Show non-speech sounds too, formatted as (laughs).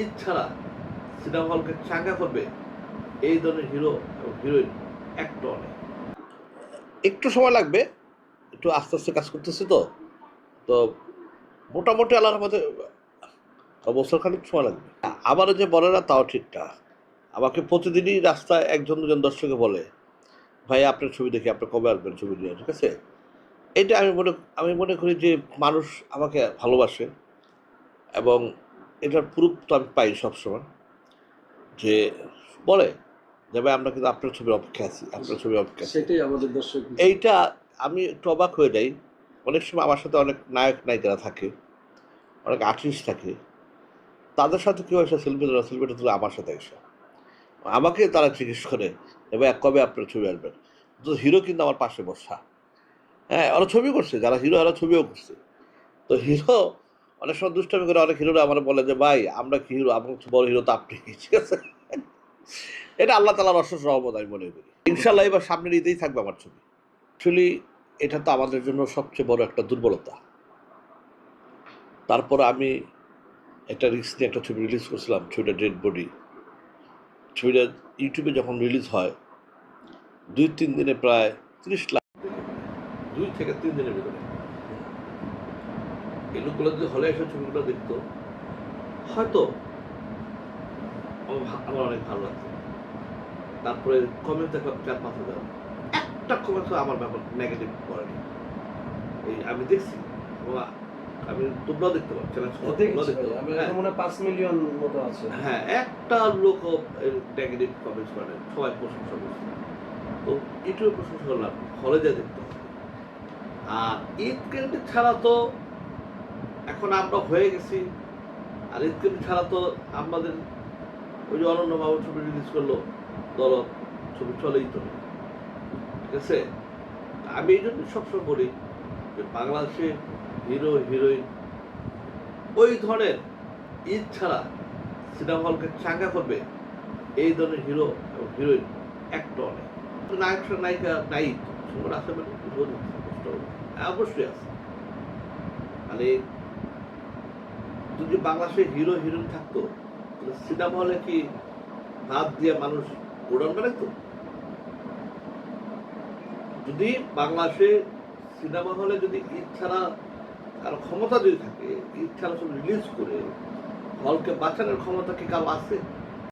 ঈদ ছাড়া সিনেমা হলকে চাঙ্গা করবে এই ধরনের হিরো এবং হিরোইন একটা অনেক। একটু সময় লাগবে, একটু আস্তে আস্তে কাজ করতেছে তো। তো মোটামুটি আল্লাহর মধ্যে বছর খানিক সময় লাগবে। আমারও যে বলে না তাও ঠিকঠাক আমাকে প্রতিদিনই রাস্তায় একজন, দুজন দর্শকে বলে, ভাই, আপনার ছবি দেখি, আপনি কবে আসবেন ছবি নিয়ে? ঠিক আছে? এটা আমি মনে আমি মনে করি যে মানুষ আমাকে ভালোবাসে এবং এটার প্রুফ তো আমি পাই সবসময় যে বলে যে ভাই আমরা কিন্তু আপনার ছবির অপেক্ষা আছি আপনার ছবির অপেক্ষা সেটাই আমাদের দর্শক এইটা আমি একটু অবাক হয়ে যাই। অনেক সময় আমার সাথে অনেক নায়ক নায়িকারা থাকে অনেক আর্টিস্ট থাকে। তাদের সাথে কেউ এসে সেলফি তোলা সেলফিটা তুলে আমার সাথে এসে। আমাকে তারা জিজ্ঞেস করে এবার কবে আপনার ছবি আসবেন? তো হিরো কিন্তু আমার পাশে বসা। হ্যাঁ ওরা ছবি করছে যারা হিরো ওরা ছবিও করছে। তো হিরো অনেক সময় দুষ্টামি করে অনেক হিরোরা আমার বলে যে, ভাই, আমরা কি হিরো? আমার বড় হিরো তো আপনি। (laughs) ঠিক আছে? এটা আল্লাহ তালার অশেষ রহমত আমি মনে করি। ইনশাল্লাহ এবার সামনের ঈদেই থাকবে আমার ছবি। অ্যাকচুয়ালি এটা তো আমাদের জন্য সবচেয়ে বড় একটা দুর্বলতা। তারপর আমি একটা রিস্ক নিয়ে একটা ছবি রিলিজ করছিলাম, ছবিটা ডেড বডি ছবিটা ইউটিউবে যখন রিলিজ হয় দুই তিন দিনে প্রায় তিরিশ লাখ দুই থেকে তিন দিনের ভিতরে। এই লোকগুলো যদি হলে এসে ছবিগুলো দেখতো হয়তো আমার অনেক ভালো লাগতো। তারপরে কমেন্ট দেখো চার পাঁচ হাজার একটা কমেন্ট আমার ব্যাপার নেগেটিভ করেনি এই আমি দেখছি আমি তোমরাও দেখতে পাচ্ছ। মনে পাঁচ মিলিয়ন মতো আছে। হ্যাঁ একটা লোক নেগেটিভ কমেন্টস করে সবাই প্রশংসা করছে। তো এটুকু প্রশংসা করলাম হলে যা দেখতে আর ঈদ কেন্দ্র ছাড়া তো আমরা হয়ে গেছি। আর কেন্দ্র ছাড়া তো আমাদের ওই যে অনন্য বাবু ছবি রিলিজ করল দল ছবি চলেই তো। ঠিক আছে? আমি এই জন্য সবসময় বলি যে বাংলাদেশে হিরো, হিরোইন, ওই ধরনের ঈদ ছাড়া সিনেমা হলকে চাঙ্গা করবে এই ধরনের হিরো এবং হিরোইন একটা অনেক। নায়ক নায়িকা নাই সুন্দর আছে মানে অবশ্যই আছে। মানে যদি বাংলাদেশে হিরো, হিরোইন থাকতো সিনেমা হলে কি হাত দিয়ে মানুষ গোডাউন বানাইতো? যদি বাংলাদেশে সিনেমা হলে যদি ঈদ ছাড়া কারও ক্ষমতা যদি থাকে ঈদ ছাড়া সব রিলিজ করে, হলকে বাঁচানোর ক্ষমতা কি কারও আছে?